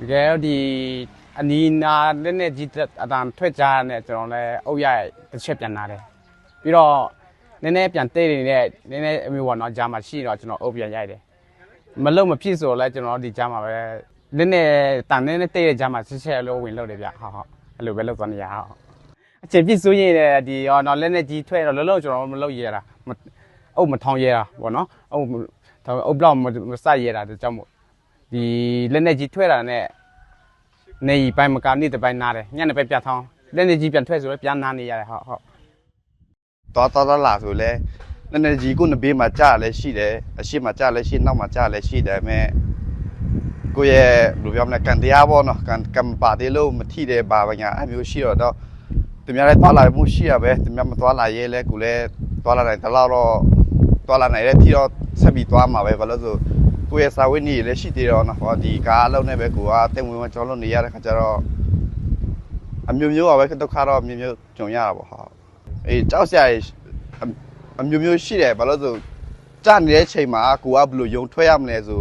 ကယ်တော့ဒီအနီးနာလက်နဲ့ကြီးအတန်ထွက်ကြတဲ့ကျွန်တော်လည်းအုပ်ရတစ်ချက်ပြန်လာတယ်ပြီးတော့နည်းနည်းပြန်တိတ်နေတဲ့နည်းနည်းအမျိုးပေါ့နော်ဂျာမှာရှိတော့ကျွန်တော်အုပ်ပြန်ရိုက်တယ်မလုံမဖြစ်ဆိုတော့လည်းကျွန်တော်ဒီဂျာမှာပဲလက်နဲ့တန်နဲ့တိတ်တဲ့ဂျာမှာဆက်ဆက်လို့ဝင်လို့တယ်ဗျဟုတ်ဟုတ်အဲ့လိုပဲလုပ်သွားနေရဟုတ်အချိန်ပြည့်စိုးရင်လည်းဒီရောတော့လက်နဲ့ကြီးထွက်တော့လုံးလုံးကျွန်တော်မလုပ်ရတာမအုပ်မထောင်ရတာပေါ့နော်အုပ်ဒါအုပ်ဘလောက်မစရတာတကြောင့်မို့ ဒီလက်နဲ့ကြီးထွက်တာနဲ့နေပိုင်းမကနေ့တစ်ပိုင်းနားတယ်ညနေပဲပြတ်ထောင်းလက်နေကြီးပြန်ထွက်ဆိုတော့ပြန်နားနေရတယ်ဟုတ်ဟုတ်သွားသွားလာလာဆိုလဲနည်းနည်းကြီးကိုနဘေးမှာကြာလဲရှိတယ်အရှိမှာကြာလဲရှိနောက်မှာကြာလဲရှိတယ်မဲ့ကိုရဲ့ဘယ်လိုပြောမလဲကန်တရားပေါ့နော်ကန်ကံပါသေးလို့မထိတယ်ဘာဘာညာအမျိုးရှိတော့တော့သူများလည်းသွားလာမှုရှိရပဲသူများမသွားလာရဲလဲကိုလည်းသွားလာနိုင်တလောက်တော့သွားလာနိုင်တဲ့ထိတော့ဆက်ပြီးသွားမှာပဲဘာလို့ဆို ကိုရဲ့စာဝတ်နေလည်းရှိသေးတော့နော်ဟောဒီကားအလုံးနဲ့ပဲကိုကတင်ဝင်ဝင်ကြောင်းလို့နေရတဲ့ခါကျတော့အမျိုးမျိုးပါပဲဒုက္ခတော့အမျိုးမျိုးကြုံရတာပေါ့ဟာအေးကြောက်စရာကြီးအမျိုးမျိုးရှိတယ်ဘာလို့လဲဆိုကြာနေတဲ့အချိန်မှာကိုကဘယ်လိုယုံထွက်ရမလဲဆို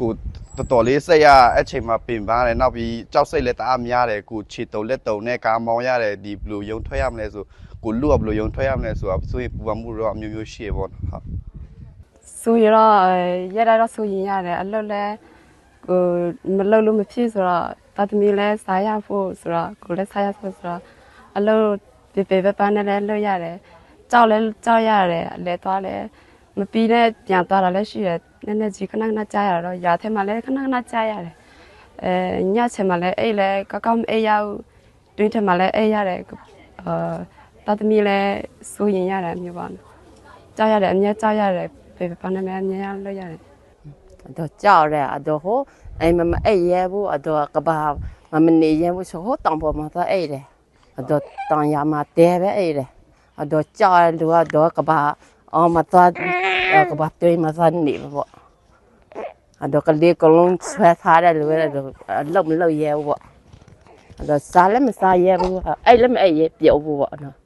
ကိုတော်တော်လေးစိတ်ရအဲ့ချိန်မှာပင်ပန်းတယ်နောက်ပြီးကြောက်စိတ်လည်းတအားများတယ်ကိုခြေတုံလက်တုံနဲ့ကာမောင်းရတယ်ဒီဘယ်လိုယုံထွက်ရမလဲဆိုကိုလူကဘယ်လိုယုံထွက်ရမလဲဆိုတော့ဆိုရင်ပူပန်မှုတော့အမျိုးမျိုးရှိရပေါ့နော်ဟုတ် ဆိုရတော့ရရတော့ဆိုရင်ရတယ်အလုပ်လဲကိုမလုပ်လို့မဖြစ်ဆိုတော့တာသမီလဲစားရဖို့ဆိုတော့ကိုလည်းစားရဖို့ဆိုတော့အလုပ်ပြပြပပနဲ့လည်းလုပ်ရတယ်ကြောက်လဲကြောက်ရတယ်အလဲသွားလဲမပြီးနဲ့ပြန်သွားတာလည်းရှိတယ်နည်းနည်းကြီးခဏခဏကြားရတော့ရာထဲမှာလည်းခဏခဏကြားရတယ်အဲညချင်မှာလည်းအိတ်လဲကောက်ကောက်မအိတ်ရဘူးတွင်းထဲမှာလည်းအိတ်ရတယ်အာတာသမီလည်းဆိုရင်ရတယ်မျိုးပါနော်ကြားရတယ်အများကြားရတယ် ဖေဖေပါနေမယ်အမြင်ရလို့ရတယ်တော့ကြောက်တယ်အတော့ဟိုအိမ်မမအိပ်ရဲဘူးအတော့ကဘာမမနေရဲဘူးဆိုဟိုတောင်ပေါ်မှာသွားအိပ်တယ်အတော့တောင်ရမှာတဲပဲအိပ်တယ်အတော့ကြောက်တယ်လူကတော့ကဘာအော်မသွားကဘာတွေးမသွားနေပေါ့အတော့ကလေးကလုံးဆွဲထားတယ်လူကတော့လုံမလုံရဲဘူးပေါ့အတော့စားလည်းမစားရဲဘူးအဲ့လည်းမအိပ်ရဲပြုတ်ဘူးပေါ့နော်